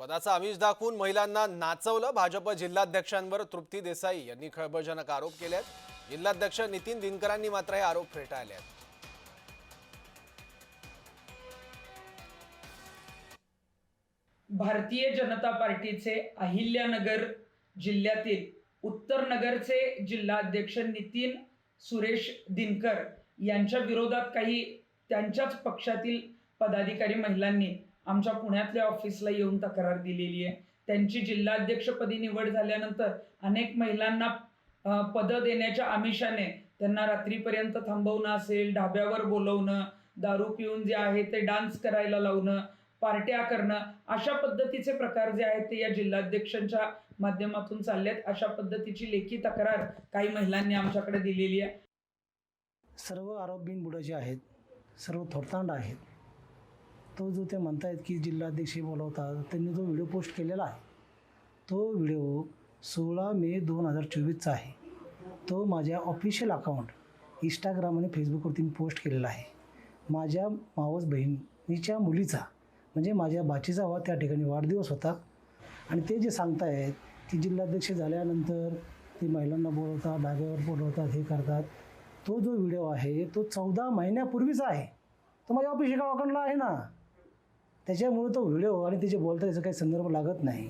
पदाचा आमिष दाखवून महिलांना नाचवलं. भाजप जिल्हाध्यक्षांवर तृप्ती देसाई यांनी खळबळजनक आरोप केले आहेत जिल्हाध्यक्ष नितीन दिनकरांनी मात्र हे आरोप फेटाळले आहेत भारतीय जनता पार्टीचे अहिल्यानगर जिल्ह्यातील उत्तर नगरचे जिल्हाध्यक्ष नितीन सुरेश दिनकर यांच्या विरोधात काही त्यांच्याच पक्षातील पदाधिकारी महिलांनी आमच्या पुण्यातल्या ऑफिसला येऊन तक्रार दिलेली आहे. त्यांची जिल्हाध्यक्षपदी निवड झाल्यानंतर अनेक महिलांना पदं देण्याच्या आमिषाने त्यांना रात्रीपर्यंत थांबवणं असेल ढाब्यावर बोलवणं दारू पिऊन जे आहे ते डान्स करायला लावणं पार्ट्या करणं अशा पद्धतीचे प्रकार जे आहेत ते या जिल्हाध्यक्षांच्या माध्यमातून चाललेत. अशा पद्धतीची लेखी तक्रार काही महिलांनी आमच्याकडे दिलेली आहे. सर्व आरोपीन बुडं जे आहेत सर्व थोडतांड आहेत तो जो ते म्हणतायत की जिल्हाध्यक्ष बोलवतात त्यांनी जो व्हिडिओ पोस्ट केलेला आहे तो व्हिडिओ सोळा मे दोन हजार चोवीसचा आहे. तो माझ्या ऑफिशियल अकाउंट इंस्टाग्राम आणि फेसबुकवरती मी पोस्ट केलेला आहे. माझ्या मावस बहिणीच्या मुलीचा म्हणजे माझ्या बाचीचा वा त्या ठिकाणी वाढदिवस होता. आणि ते जे सांगतायत की जिल्हाध्यक्ष झाल्यानंतर ते महिलांना बोलवतात धाब्यावर बोलवतात हे करतात. तो जो व्हिडिओ आहे तो चौदा महिन्यापूर्वीचा आहे. तो माझ्या ऑफिशियल अकाउंटला आहे ना. त्याच्यामुळे तो व्हिडिओ आणि त्याचे बोलता त्याचा काही संदर्भ लागत नाही.